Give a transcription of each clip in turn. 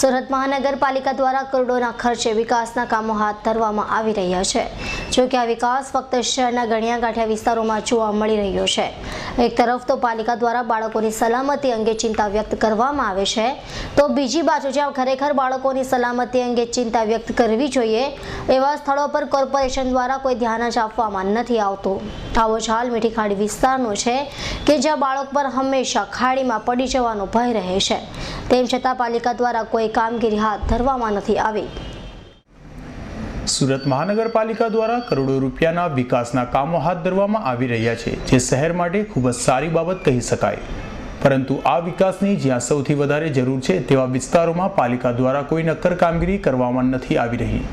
સુરત મહાનગરપાલિકા દ્વારા કરોડોના ખર્ચે વિકાસના કામો હાથ ધરવામાં આવી રહ્યા છે. જો કે આ વિકાસ ફક્ત શહેરના ગણ્યા ગાંઠિયા વિસ્તારોમાં જોવા મળી રહ્યો છે. એક તરફ તો પાલિકા દ્વારા બાળકોની સલામતી અંગે ચિંતા વ્યક્ત કરવામાં આવે છે. તો બીજી બાજુ જ્યાં ખરેખર બાળકોની સલામતી અંગે ચિંતા વ્યક્ત કરવી જોઈએ, એવા સ્થળો પર કોર્પોરેશન દ્વારા કોઈ ધ્યાન જ આપવામાં નથી આવતું. આવો જ હાલ મીઠી ખાડી વિસ્તારનો છે કે જ્યાં બાળક પર હંમેશા ખાડીમાં પડી જવાનો ભય રહે છે. તેમ છતાં પાલિકા દ્વારા કોઈ કામગીરી હાથ ધરવામાં નથી આવી. સુરત મહાનગરપાલિકા દ્વારા કરોડો રૂપિયાના વિકાસના કામો હાથ ધરવામાં આવી રહ્યા છે, જે શહેર માટે ખૂબ જ સારી બાબત કહી શકાય. પરંતુ આ વિકાસની જ્યાં સૌથી વધારે જરૂર છે તેવા વિસ્તારોમાં પાલિકા દ્વારા કોઈ નક્કર કામગીરી કરવામાં નથી આવી રહી.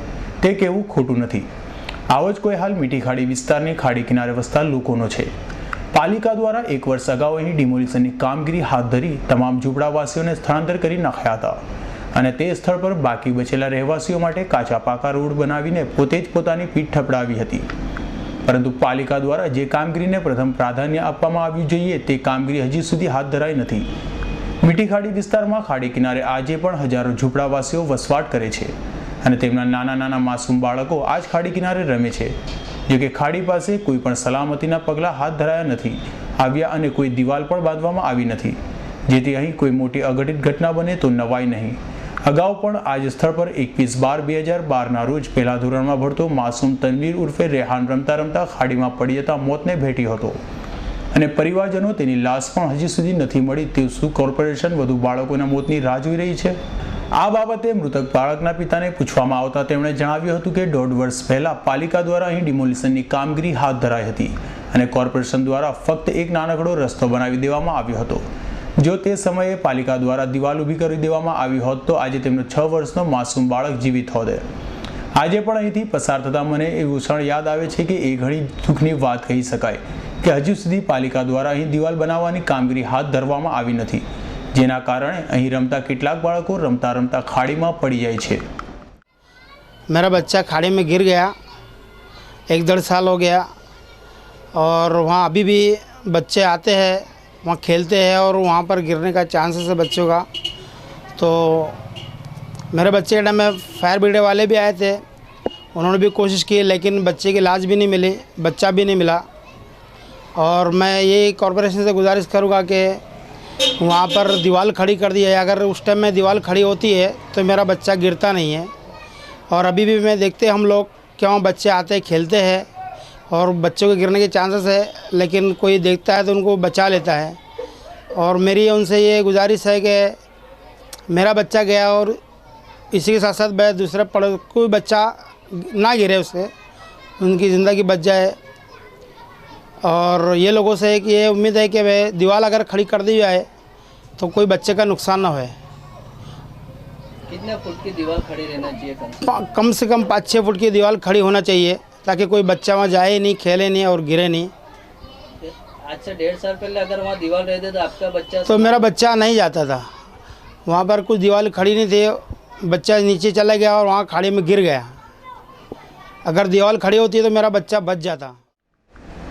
તે કહેવું ખોટું નથી. આવો જ કોઈ હાલ મીઠી ખાડી વિસ્તારની ખાડી કિનારે વસતા લોકોનો છે. પાલિકા દ્વારા એક વર્ષ અગાઉ અહીં ડિમોલિશનની કામગીરી હાથ ધરી તમામ ઝૂંપડાવાસીઓને સ્થળાંતર કરી નાખ્યા હતા. અને તે સ્થળ પર બાકી બચેલા રહેવાસીઓ માટે કાચા પાકા રોડ બનાવીને પોતે જ પોતાની પીઠ ઠપડાવી હતી. પરંતુ પાલિકા દ્વારા જે કામગીરીને પ્રથમ પ્રાધાન્ય આપવામાં આવ્યું જોઈએ તે કામગીરી હજી સુધી હાથ ધરાઈ નથી. મીઠી ખાડી વિસ્તારમાં ખાડી કિનારે આજે પણ હજારો ઝૂંપડાવાસીઓ વસવાટ કરે છે અને તેમના નાના નાના માસૂમ બાળકો આ જ ખાડી કિનારે રમે છે. જો કે ખાડી પાસે કોઈ પણ સલામતીના પગલાં હાથ ધરાયા નથી. આવ્યા અને કોઈ દિવાલ પણ બાંધવામાં આવી નથી. જેથી અહીં કોઈ મોટી અઘટિત ઘટના બને તો નવાઈ નહીં. અગાઉ પણ આ જ સ્થળ પર એકવીસ બાર બે હજાર બારના રોજ પહેલા ધોરણમાં ભણતો માસૂમ તનવીર ઉર્ફે રેહાન રમતા રમતા ખાડીમાં પડી જતા મોતને ભેટ્યો હતો. અને પરિવારજનો તેની લાશ પણ હજી સુધી નથી મળી તે શું કોર્પોરેશન વધુ બાળકોના મોતની રાહ જોઈ રહી છે? આ બાબતે મૃતક બાળકના પિતાને પૂછવામાં આવતા તેમણે જણાવ્યું હતું કે દોઢ વર્ષ પહેલા પાલિકા દ્વારા અહીં ડિમોલિશનની કામગીરી હાથ ધરાઈ હતી અને કોર્પોરેશન દ્વારા ફક્ત એક નાનકડો રસ્તો બનાવી દેવામાં આવ્યો હતો. જો તે સમયે પાલિકા દ્વારા દિવાલ ઊભી કરી દેવામાં આવી હોત તો આજે તેમનો છ વર્ષનો માસૂમ બાળક જીવિત હોત આજે પણ અહીંથી પસાર થતાં મને એવું ક્ષણ યાદ આવે છે કે એ ઘણી દુઃખની વાત કહી શકાય કે હજુ સુધી પાલિકા દ્વારા અહીં દિવાલ બનાવવાની કામગીરી હાથ ધરવામાં આવી નથી જેના કારણે અહીં રમતા કેટલાક બાળકો રમતા રમતા ખાડીમાં પડી જાય છે मेरा बच्चा खाड़ी में गिर गया एक डेढ़ साल हो गया और वहाँ अभी भी बच्चे आते हैं वहाँ खेलते हैं और वहाँ पर गिरने का चांसेस है बच्चों का। तो मेरे बच्चे के टाइम में फायर ब्रिगेड वाले भी आए थे। उन्होंने भी कोशिश की, लेकिन बच्चे की लाज भी नहीं मिली, बच्चा भी नहीं मिला। और मैं ये कॉरपोरेशन से गुजारिश करूँगा कि वहाँ पर दीवार खड़ी कर दी है अगर उस टाइम में दीवार खड़ी होती है तो मेरा बच्चा गिरता नहीं है। और अभी भी मैं देखते हम लोग, क्यों बच्चे आते खेलते हैं। और बच्चों के गिरने के चांसेस है लेकिन कोई देखता है तो उनको बचा लेता है। और मेरी उनसे ये गुजारिश है कि मेरा बच्चा गया और इसी के साथ साथ मैं दूसरे पड़ कोई बच्चा ना गिरे उससे उनकी ज़िंदगी बच जाए। और ये लोगों से एक ये उम्मीद है कि वे दीवार अगर खड़ी कर दी जाए तो कोई बच्चे का नुकसान ना होए। कितने फुट की दीवार खड़ी रहना चाहिए कम से कम? पाँच छः फुट की दीवार खड़ी होना चाहिए। ताकि कोई बच्चा वहाँ जाए नहीं खेले नहीं और गिरे नहीं कम? आज से डेढ़ साल पहले अगर वहाँ दीवार रहते तो आपका बच्चा तो मेरा बच्चा नहीं जाता था वहाँ पर कुछ दीवार खड़ी नहीं थी बच्चा नीचे चला गया और वहाँ खाड़ी में गिर गया अगर दीवार खड़ी होती तो मेरा बच्चा बच जाता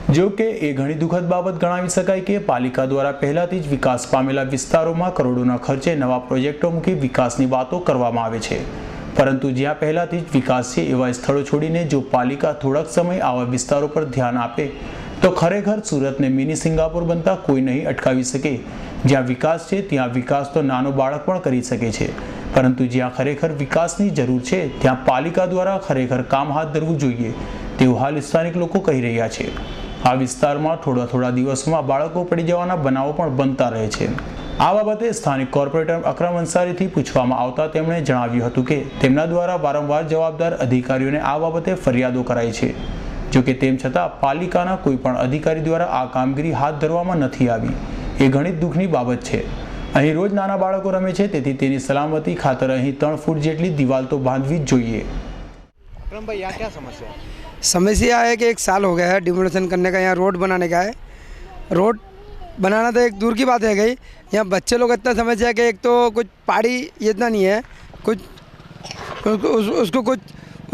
જો કે એ ઘણી દુઃખદ બાબત ગણાવી શકાય કે પાલિકા દ્વારા પહેલાથી જ વિકાસ પામેલા વિસ્તારોમાં કરોડોના ખર્ચે નવા પ્રોજેક્ટો મૂકી વિકાસની વાતો કરવામાં આવે છે પરંતુ જ્યાં પહેલાંથી જ વિકાસ છે એવા સ્થળો છોડીને જો પાલિકા થોડાક સમય આવા વિસ્તારો પર ધ્યાન આપે, તો ખરેખર સુરતને મિની સિંગાપુર બનતા કોઈ નહીં અટકાવી શકે. જ્યાં વિકાસ છે, ત્યાં વિકાસ તો નાનો બાળક પણ કરી શકે છે. પરંતુ જ્યાં ખરેખર વિકાસની જરૂર છે, ત્યાં પાલિકા દ્વારા ખરેખર કામ હાથ ધરવું જોઈએ, તેવું હાલ સ્થાનિક લોકો કહી રહ્યા છે. આ વિસ્તારમાં થોડા થોડા દિવસોમાં બાળકો પડી જવાના બનાવો પણ બનતા રહે છે. આ બાબતે સ્થાનિક કોર્પોરેટર અકરમ અંસારીથી પૂછવામાં આવતા તેમણે જણાવ્યું હતું કે તેમના દ્વારા વારંવાર જવાબદાર અધિકારીઓને આ બાબતે ફરિયાદો કરાઈ છે જો કે તેમ છતાં પાલિકાના કોઈ પણ અધિકારી દ્વારા આ કામગીરી હાથ ધરવામાં નથી આવી એ ઘણી જ દુઃખની બાબત છે અહીં રોજ નાના બાળકો રમે છે તેથી તેની સલામતી ખાતર અહીં ત્રણ ફૂટ જેટલી દિવાલ તો બાંધવી જ જોઈએ अक्रम भाई यहाँ क्या समस्या है समस्या है कि एक साल हो गया है डिमोलेशन करने का यहाँ रोड बनाने का है रोड बनाना तो एक दूर की बात है गई यहाँ बच्चे लोग इतना समझ है कि एक तो कुछ पहाड़ी इतना नहीं है। कुछ उसको उस, उसको कुछ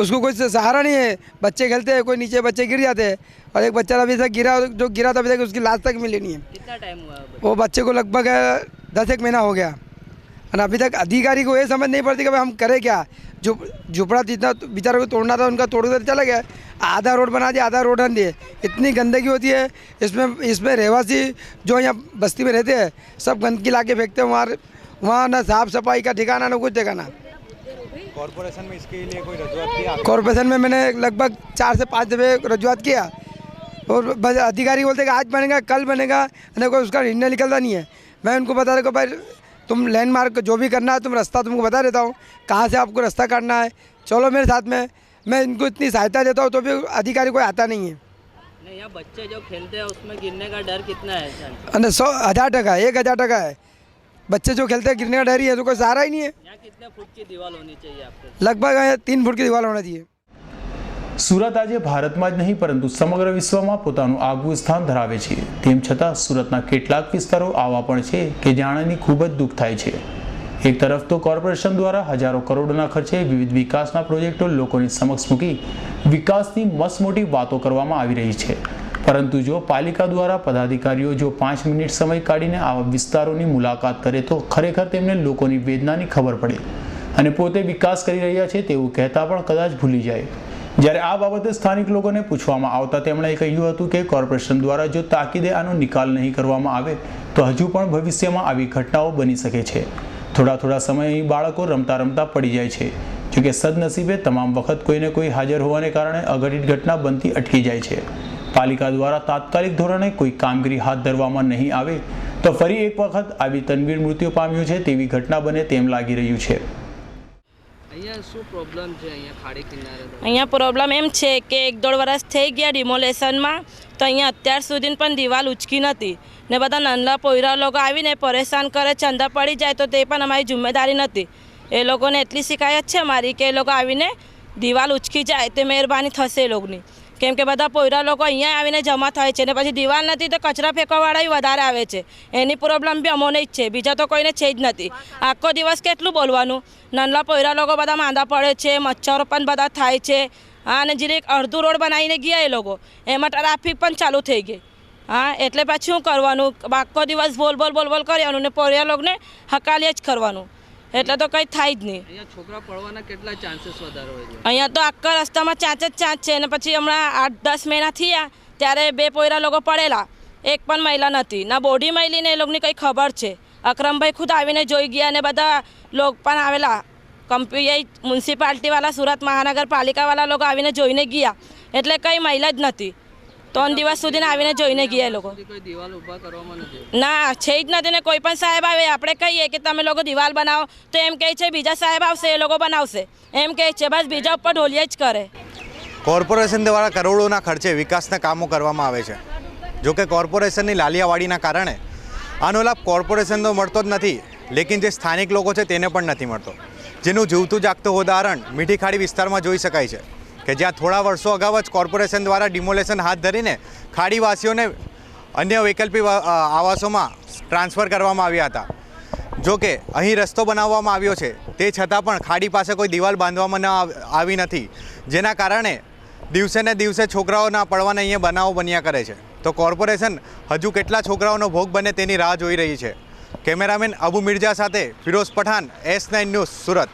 उसको कुछ सहारा नहीं है। बच्चे खेलते हैं कोई नीचे बच्चे गिर जाते हैं और एक बच्चा अभी तक गिरा जो गिरा था अभी तक उसकी लाश तक मिली नहीं है। कितना टाइम हुआ वो बच्चे को लगभग दस एक महीना हो गया। और अभी तक अधिकारी को ये समझ नहीं पड़ती कि भाई हम करें क्या। जो झुपड़ा जितना बेचारों को तोड़ना था उनका तोड़ कर चला गया। आधा रोड बना दिया आधा रोड रन दिए। इतनी गंदगी होती है इसमें इसमें रहवासी जो यहाँ बस्ती में रहते हैं सब गंदगी ला के फेंकते हैं वहाँ वहाँ ना साफ़ सफ़ाई का ठिकाना ना कुछ ठिकाना। कॉरपोरेशन में इसके लिए कोई रजूआत की आपने? कॉरपोरेशन में मैंने लगभग चार से पाँच दफे रजुआत किया। और बस अधिकारी बोलते कि आज बनेगा कल बनेगा नहीं कोई उसका निर्णय निकलता नहीं है। मैं उनको बता रहा भाई तुम लैंडमार्क जो भी करना है तुम रास्ता तुमको बता देता हूँ। कहाँ से आपको रास्ता काटना है? चलो मेरे साथ में। मैं इनको इतनी सहायता देता हूँ तो भी अधिकारी कोई आता नहीं है। नहीं यहाँ बच्चे जो खेलते हैं उसमें गिरने का डर कितना है सौ हज़ार टका एक हज़ार टका है। बच्चे जो खेलते हैं गिरने का डर ही है तो कोई सहारा ही नहीं है। यहाँ कितने फुट की दीवार होनी चाहिए आपको? लगभग तीन फुट की दीवार होना चाहिए। સુરત આજે ભારતમાં જ નહીં, પરંતુ સમગ્ર વિશ્વમાં પોતાનું આગવું સ્થાન ધરાવે છે. તેમ છતાં સુરતના કેટલાક વિસ્તારો આવા પણ છે કે જાણવાની ખૂબ જ દુઃખ થાય છે. એક તરફ તો કોર્પોરેશન દ્વારા હજારો કરોડોના ખર્ચે વિવિધ વિકાસના પ્રોજેક્ટો લોકોની સમક્ષ મૂકી વિકાસની મસમોટી વાતો કરવામાં આવી રહી છે. પરંતુ જો પાલિકા દ્વારા પદાધિકારીઓ જો પાંચ મિનિટ સમય કાઢીને આવા વિસ્તારોની મુલાકાત કરે તો ખરેખર તેમને લોકોની વેદનાની ખબર પડે. અને પોતે વિકાસ કરી રહ્યા છે તેવું કહેતા પણ કદાચ ભૂલી જાય. જ્યારે આ બાબતે સ્થાનિક લોકોને પૂછવામાં આવતા તેમણે કહ્યું હતું કે કોર્પોરેશન દ્વારા જો તાકીદે આનો નિકાલ નહીં કરવામાં આવે, તો હજુ પણ ભવિષ્યમાં આવી ઘટનાઓ બની શકે છે. થોડા થોડા સમય બાળકો રમતા રમતા પડી જાય છે. જોકે સદનસીબે તમામ વખત કોઈને કોઈ હાજર હોવાને કારણે અઘટિત ઘટના બનતી અટકી જાય છે. પાલિકા દ્વારા તાત્કાલિક ધોરણે કોઈ કામગીરી હાથ ધરવામાં નહીં આવે, તો ફરી એક વખત આવી તનવીર મૃત્યુ પામ્યું છે તેવી ઘટના બને તેમ લાગી રહ્યું છે. અહીંયા પ્રોબ્લેમ છે એમ છે કે એક દોઢ વર્ષ થઈ ગયા ડિમોલેશનમાં તો અહીંયા અત્યાર સુધી પણ દિવાલ ઉચકી નથી. ને બધા નાના પોયરા લોકો આવીને પરેશાન કરે ચંદા પડી જાય તો તે પણ અમારી જિમ્મેદારી નથી. એ લોકોને એટલી શિકાયત છે મારી કે એ લોકો આવીને દિવાલ ઉચકી જાય, તે મહેરબાની થશે એ લોકોની. કેમ કે બધા પોયરા લોકો અહીંયા આવીને જમા થાય છે ને પછી દિવાલ નથી તો કચરા ફેંકવાવાળા વધારે આવે છે. એની પ્રોબ્લેમ બી અમોને જ છે. બીજા તો કોઈને છે જ નથી. આખો દિવસ કેટલું બોલવાનું? નાના પોયરા લોકો બધા માંદા પડે છે, મચ્છરો પણ બધા થાય છે. હા, અને જે એક અડધું રોડ બનાવીને ગયા એ લોકો, એમાં ટ્રાફિક પણ ચાલુ થઈ ગઈ. હા, એટલે પછી શું કરવાનું? આખો દિવસ બોલ બોલ બોલ બોલ કરવાનું ને પોરિયા લોકોને હકાલીએ જ કરવાનું. એટલે તો કંઈ થાય જ નહીં. અહીંયા છોકરા પડવાના કેટલા ચાન્સીસ વધારે હોય અહીંયા તો આખા રસ્તામાં ચાંચ જ ચાંચ છે અને પછી હમણાં આઠ દસ મહિના થયા ત્યારે બે પોયરા લોકો પડેલા. એક પણ મહિલા નથી. ના બોડી મહિલીને એ લોકોની કંઈ ખબર છે. અકરમભાઈ ખુદ આવીને જોઈ ગયા અને બધા લોક પણ આવેલા. કંપની મ્યુનિસિપાલિટીવાળા સુરત મહાનગરપાલિકાવાળા લોકો આવીને જોઈને ગયા. એટલે કંઈ મહિલા જ નથી. ત્રણ દિવસ સુધી આવીને જોઈને ગયા એ લોકો. ના છે જ નથી ને કોઈ પણ સાહેબ આવે આપણે કહીએ કે તમે લોકો દિવાલ બનાવો તો એમ કહે છે બીજા સાહેબ આવશે એ લોકો બનાવશે. એમ કહે છે બસ બીજા ઉપર ઢોલિયા જ કરે. કોર્પોરેશન દ્વારા કરોડોના ખર્ચે વિકાસના કામો કરવામાં આવે છે. જોકે કોર્પોરેશનની લાલિયાવાડીના કારણે આનો લાભ કોર્પોરેશન તો મળતો જ નથી લેકિન જે સ્થાનિક લોકો છે તેને પણ નથી મળતો. જેનું જીવતું જાગતું ઉદાહરણ મીઠી ખાડી વિસ્તારમાં જોઈ શકાય છે. કે જ્યાં થોડા વર્ષો અગાઉ જ કોર્પોરેશન દ્વારા ડિમોલેશન હાથ ધરીને ખાડીવાસીઓને અન્ય વૈકલ્પિક આવાસોમાં ટ્રાન્સફર કરવામાં આવ્યા હતા. જો કે અહીં રસ્તો બનાવવામાં આવ્યો છે, તે છતાં પણ ખાડી પાસે કોઈ દિવાલ બાંધવામાં ન આવ- આવી નથી, જેના કારણે દિવસે ને દિવસે છોકરાઓના પડવાને અહીંયા બનાવો બન્યા કરે છે. તો કોર્પોરેશન હજુ કેટલા છોકરાઓનો ભોગ બને તેની રાહ જોઈ રહી છે. કેમેરામેન અબુ મિર્જા સાથે Firoz Pathan S nine news, Surat.